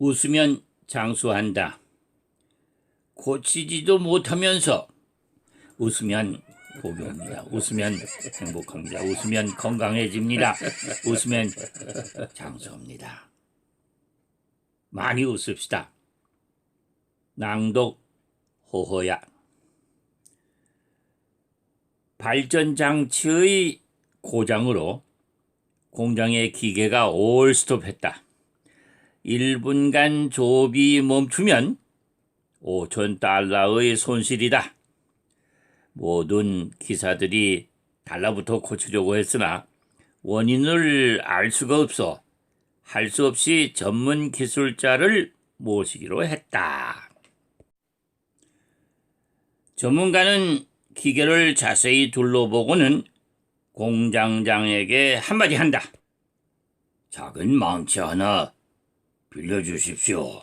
웃으면 장수한다. 고치지도 못하면서 웃으면 복이 옵니다. 웃으면 행복합니다. 웃으면 건강해집니다. 웃으면 장수합니다. 많이 웃읍시다. 낭독 호호야 발전장치의 고장으로 공장의 기계가 올스톱했다. 1분간 조업이 멈추면 5천 달러의 손실이다. 모든 기사들이 달러부터 고치려고 했으나 원인을 알 수가 없어 할 수 없이 전문 기술자를 모시기로 했다. 전문가는 기계를 자세히 둘러보고는 공장장에게 한마디 한다. 작은 망치 하나 빌려주십시오.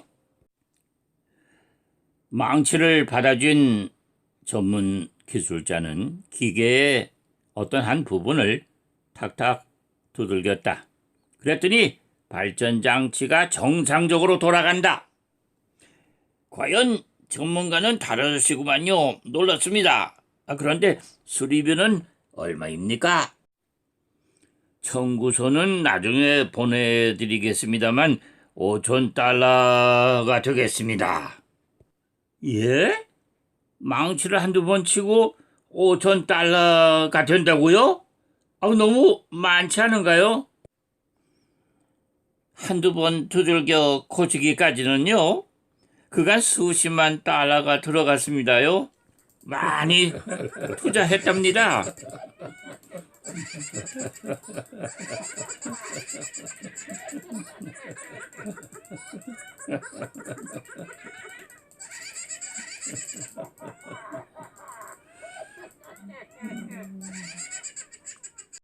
망치를 받아준 전문 기술자는 기계의 어떤 한 부분을 탁탁 두들겼다. 그랬더니 발전 장치가 정상적으로 돌아간다. 과연 전문가는 다르시구만요. 놀랐습니다. 아, 그런데 수리비는 얼마입니까? 청구서는 나중에 보내드리겠습니다만 5천 달러가 되겠습니다. 예? 망치를 한두 번 치고 5천 달러가 된다고요? 아, 너무 많지 않은가요? 한두 번 두들겨 고치기까지는요, 그간 수십만 달러가 들어갔습니다요. 많이 투자했답니다. Yeah, yeah, yeah.